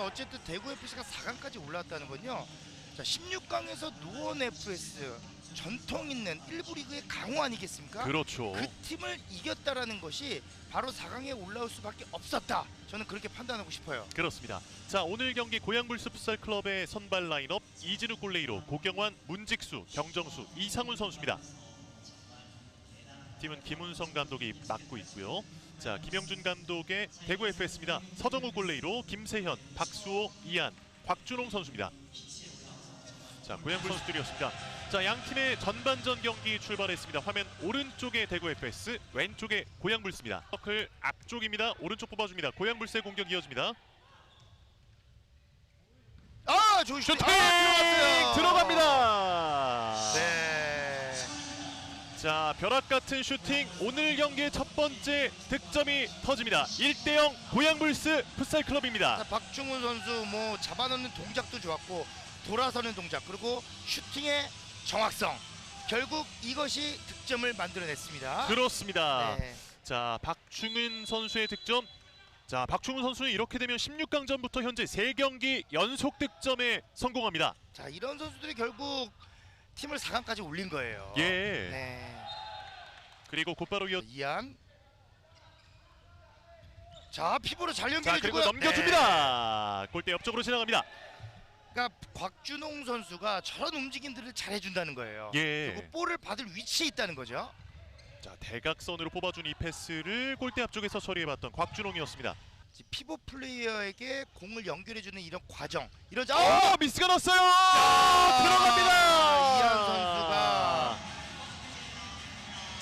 자 어쨌든 대구 FC가 4강까지 올라왔다는 건요. 자 16강에서 노원 FS 전통 있는 1부 리그의 강호 아니겠습니까? 그렇죠. 그 팀을 이겼다라는 것이 바로 4강에 올라올 수밖에 없었다. 저는 그렇게 판단하고 싶어요. 그렇습니다. 자 오늘 경기 고양불스 풋살 클럽의 선발 라인업 이진우 골레이로 고경환, 문직수, 경정수, 이상훈 선수입니다. 팀은 김운성 감독이 맡고 있고요. 자 김영준 감독의 대구 FS입니다. 서정우 골레이로 김세현, 박수호, 이한, 곽준홍 선수입니다. 자 고양 선수들이었습니다. 자 양 팀의 전반전 경기 출발했습니다. 화면 오른쪽에 대구 FS, 왼쪽에 고양불스입니다. 서클 앞쪽입니다. 오른쪽 뽑아줍니다. 고양불스의 공격 이어집니다. 아 좋은 슈팅! 슈팅 아, 들어갔어요. 벼락 같은 슈팅 오늘 경기의 첫 번째 득점이 터집니다. 1대0 고양불스 풋살 클럽입니다. 자, 박중훈 선수 뭐 잡아넣는 동작도 좋았고 돌아서는 동작 그리고 슈팅의 정확성 결국 이것이 득점을 만들어냈습니다. 그렇습니다. 네. 자 박충은 선수의 득점. 자 박충은 선수는 이렇게 되면 16강전부터 현재 3경기 연속 득점에 성공합니다. 자 이런 선수들이 결국 팀을 4강까지 올린 거예요. 예. 네. 그리고 곧바로 이어 이안. 자 피부로 잘 자 연결해주고 그리고 넘겨줍니다. 골대 옆쪽으로 지나갑니다. 그러니까 곽준홍 선수가 저런 움직임들을 잘 해준다는 거예요. 예. 그리고 볼을 받을 위치에 있다는 거죠. 자 대각선으로 뽑아준 이 패스를 골대 앞쪽에서 처리해봤던 곽준홍이었습니다. 이제 피보 플레이어에게 공을 연결해주는 이런 과정, 이런 자. 어 미스가 났어요. 들어갑니다. 이한 선수가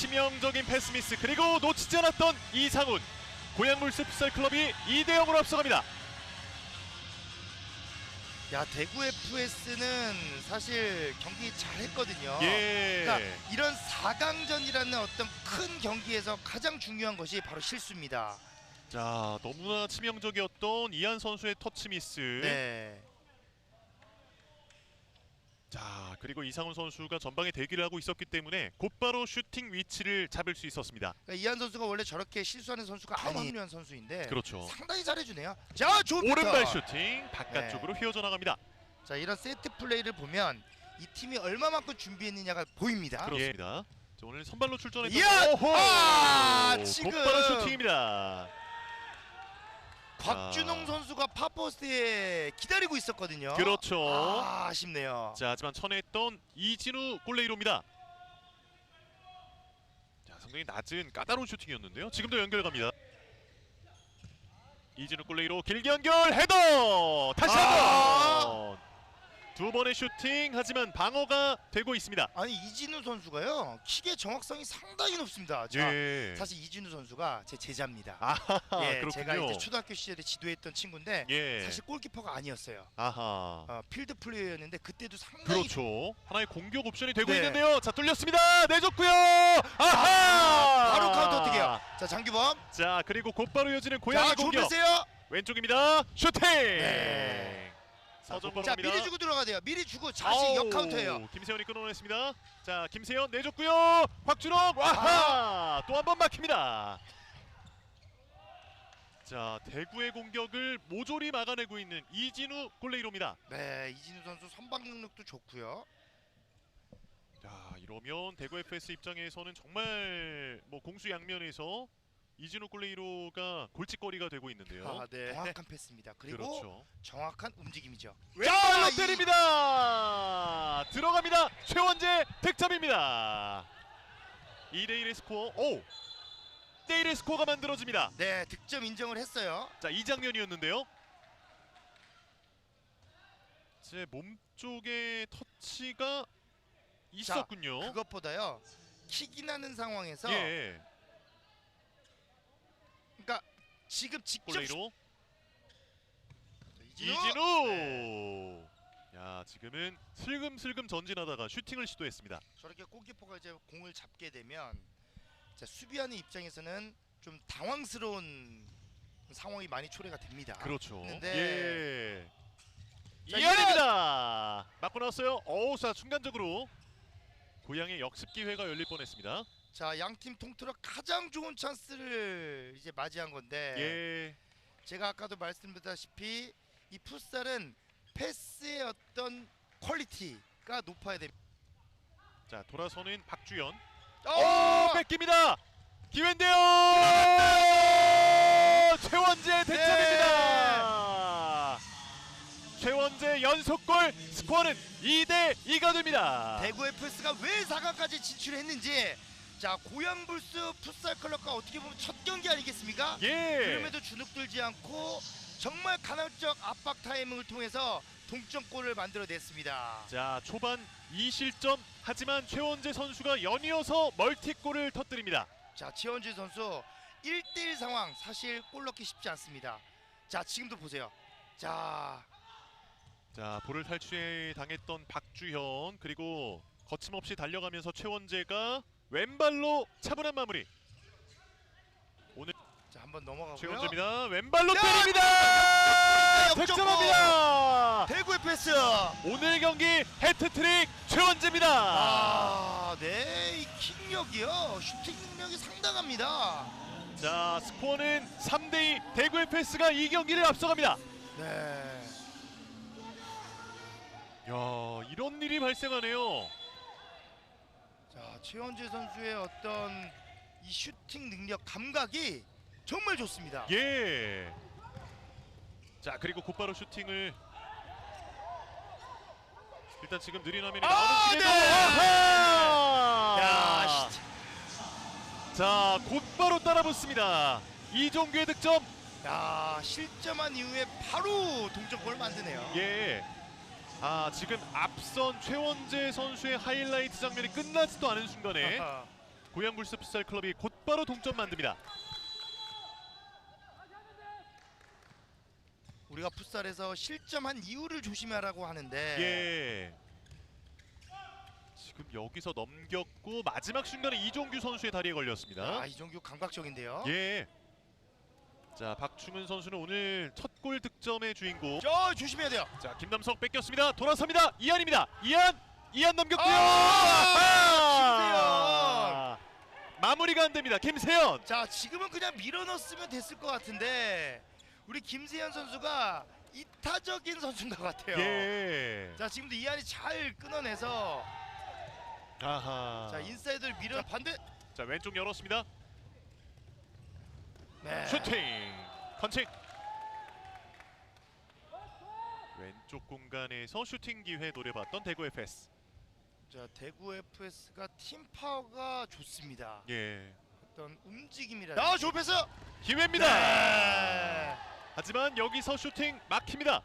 치명적인 패스 미스 그리고 놓치지 않았던 이상훈 고양물스 풋살 클럽이 2대 0으로 앞서갑니다. 야 대구 FS는 사실 경기 잘했거든요. 예. 그러니까 이런 4강전이라는 어떤 큰 경기에서 가장 중요한 것이 바로 실수입니다. 자 너무나 치명적이었던 이한 선수의 터치 미스. 네. 자 그리고 이상훈 선수가 전방에 대기를 하고 있었기 때문에 곧바로 슈팅 위치를 잡을 수 있었습니다. 그러니까 이한 선수가 원래 저렇게 실수하는 선수가 아니한 선수인데 그렇죠. 상당히 잘해주네요. 자, 좋은 오른발. 슈팅 바깥쪽으로 휘어져 나갑니다. 자, 이런 세트 플레이를 보면 이 팀이 얼마만큼 준비했느냐가 보입니다. 그렇습니다. 자, 오늘 선발로 출전했던! 오호! 아, 지금! 곧바로 슈팅입니다. 곽준홍 아. 선수가 파포스트에 기다리고 있었거든요. 그렇죠. 아, 아쉽네요. 자 하지만 천했던 이진우 골레이로입니다. 자 상당히 낮은 까다로운 슈팅이었는데요. 지금도 연결 갑니다. 이진우 골레이로 길게 연결 헤더 다시 아! 한번 두 번의 슈팅 하지만 방어가 되고 있습니다. 아니 이진우 선수가요 킥의 정확성이 상당히 높습니다. 자, 예. 사실 이진우 선수가 제 제자입니다. 아 예, 그렇군요. 제가 이제 초등학교 시절에 지도했던 친구인데 예. 사실 골키퍼가 아니었어요. 아하. 어, 필드 플레이어였는데 그때도 상당히 그렇죠. 하나의 공격 옵션이 되고 네. 있는데요. 자 뚫렸습니다. 내줬고요. 아하. 바로 카운터 어떻게요? 자 장규범, 자 그리고 곧바로 이어지는 고양이 자 공격. 좁으세요. 왼쪽입니다. 슈팅. 네. 자 갑니다. 미리 주고 들어가야 돼요. 미리 주고 다시 역 카운터예요. 김세현이 끊어냈습니다. 자 김세현 내줬고요. 곽준홍 와하 또 한 번 막힙니다. 자 대구의 공격을 모조리 막아내고 있는 이진우 골레이로입니다. 네 이진우 선수 선방 능력도 좋고요. 자 이러면 대구 FS 입장에서는 정말 뭐 공수 양면에서 이진우 골레이로가 골칫거리가 되고 있는데요. 아, 네. 정확한 패스입니다. 그리고 그렇죠. 정확한 움직임이죠. 왼발로 이- 때립니다. 들어갑니다. 최원재 득점입니다. 2대 1의 스코어. 오. 1대 1의 스코어가 만들어집니다. 네 득점 인정을 했어요. 자, 이 장면이었는데요. 제 몸쪽에 터치가 있었군요. 그것보다요 킥이 나는 상황에서 예. 그러니까 지금 직접 골레이로 이진우, 이진우. 네. 야, 지금은 슬금슬금 전진하다가 슈팅을 시도했습니다. 저렇게 골키퍼가 이제 공을 잡게 되면 자, 수비하는 입장에서는 좀 당황스러운 상황이 많이 초래가 됩니다. 그렇죠. 예. 자, 이안입니다. 맞고 나왔어요. 어우, 자 순간적으로 고향의 역습 기회가 열릴 뻔했습니다. 자, 양팀 통틀어 가장 좋은 찬스를 이제 맞이한 건데 예. 제가 아까도 말씀드렸다시피 이 풋살은 패스의 어떤 퀄리티가 높아야 됩니다. 자 돌아서는 박주현. 오 어! 뺏깁니다. 기회인데요. 최원재 득점입니다. 최원재 연속골 스코어는 2대 2가 됩니다. 대구 FS가 왜 4강까지 진출했는지 자 고양불스 풋살 클럽과 어떻게 보면 첫 경기 아니겠습니까? 예. 그럼에도 주눅 들지 않고 정말 간헐적 압박 타이밍을 통해서 동점골을 만들어냈습니다. 자 초반 2실점 하지만 최원재 선수가 연이어서 멀티골을 터뜨립니다. 자 최원주 선수 1대1 상황 사실 골 넣기 쉽지 않습니다. 자 지금도 보세요. 자 자 볼을 탈취해 당했던 박주현 그리고 거침없이 달려가면서 최원재가 왼발로 차분한 마무리. 자, 한번 넘어가고요. 최원재입니다. 왼발로 야! 때립니다. 득점합니다. 대구 FS. 오늘 경기 해트트릭 최원재입니다. 아, 네, 이 킥력이요. 슈팅 능력이 상당합니다. 자 스코어는 3 대 2 대구 FS가 이 경기를 앞서갑니다. 네. 야 이런 일이 발생하네요. 자, 최원재 선수의 어떤 이 슈팅 능력 감각이 정말 좋습니다. 예. 자 그리고 곧바로 슈팅을 일단 지금 느린 화면이 아, 나오는 네! 야, 슈팅. 자 곧바로 따라붙습니다. 이종규의 득점. 야, 실점한 이후에 바로 동점골을 만드네요. 예. 아 지금 앞선 최원재 선수의 하이라이트 장면이 끝나지도 않은 순간에 아하. 고양불스 풋살 클럽이 곧바로 동점 만듭니다. 우리가 풋살에서 실점한 이유를 조심하라고 하는데 예. 지금 여기서 넘겼고 마지막 순간에 이종규 선수의 다리에 걸렸습니다. 아, 이종규 감각적인데요. 예. 자 박충은 선수는 오늘 첫 골 득점의 주인공. 저 조심해야 돼요. 자 김남석 뺏겼습니다. 돌아섭니다. 이한입니다. 이한 이한 넘겼고요. 아, 아하! 마무리가 안 됩니다. 김세현. 자, 지금은 그냥 밀어넣었으면 됐을 것 같은데 우리 김세현 선수가 이타적인 선수인 것 같아요. 예. 자, 지금도 이한이 잘 끊어내서 아하. 자 인사이드를 밀어 반대. 자 왼쪽 열었습니다. 네. 슈팅 컨칭 왼쪽 공간에서 슈팅 기회 노려봤던 대구 FS 자 대구 FS가 팀 파워가 좋습니다. 예 어떤 움직임이라. 아, 좋은 패스. 기회입니다 네. 하지만 여기서 슈팅 막힙니다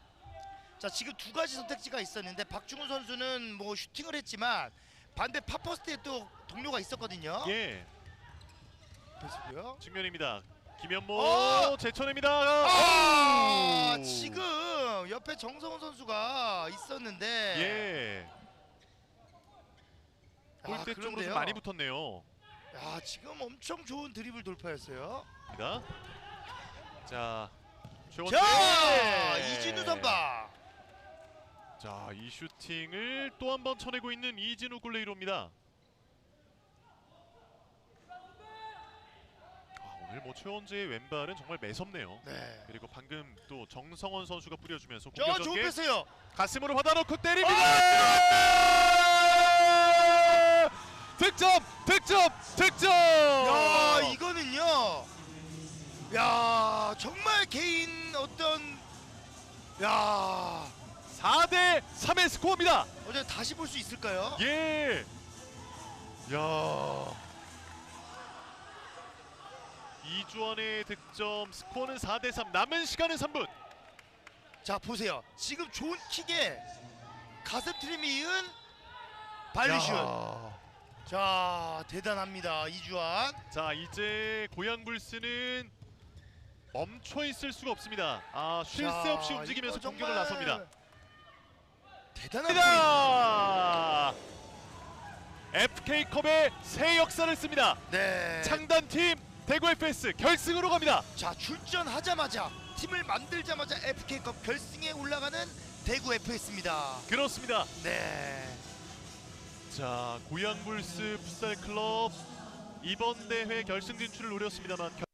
자 지금 두 가지 선택지가 있었는데 박중훈 선수는 뭐 슈팅을 했지만 반대 파퍼스트에 또 동료가 있었거든요. 예 패스고요. 측면입니다 김현모 어! 제쳐냅니다 아 오! 지금 옆에 정성훈 선수가 있었는데 예 아, 골대 쪽으로 좀 그런데요. 많이 붙었네요 야 지금 엄청 좋은 드리블 돌파였어요. 입니다. 자 최원재 자 이진우 선박. 자, 이 슈팅을 또 한 번 쳐내고 있는 이진우 골레이로입니다. 아, 오늘 뭐 최원재의 왼발은 정말 매섭네요. 네. 그리고 방금 또 정성원 선수가 뿌려주면서 자 좋은 공격적인 패스요. 가슴으로 받아놓고 때립니다. 아! 득점, 득점, 득점. 야 이거는요. 야 정말 개인 어떤 야 4대 3의 스코어입니다. 어제 다시 볼 수 있을까요? 예. 야. 이주원의 득점 스코어는 4대 3. 남은 시간은 3분. 자 보세요. 지금 좋은 킥에 가슴 트림이 이은 발리슛. 야. 자 대단합니다 이주환. 자, 이제 고양 불스는 멈춰 있을 수가 없습니다. 아, 쉴 새 자, 없이 움직이면서 이거 공격을 정말 나섭니다. 대단합니다. 니다 FK컵의 새 역사를 씁니다. 네. 창단팀 대구 FS 결승으로 갑니다. 자 출전하자마자 팀을 만들자마자 FK컵 결승에 올라가는 대구 FS입니다. 그렇습니다. 네. 자 고양불스 풋살 클럽 이번 대회 결승 진출을 노렸습니다만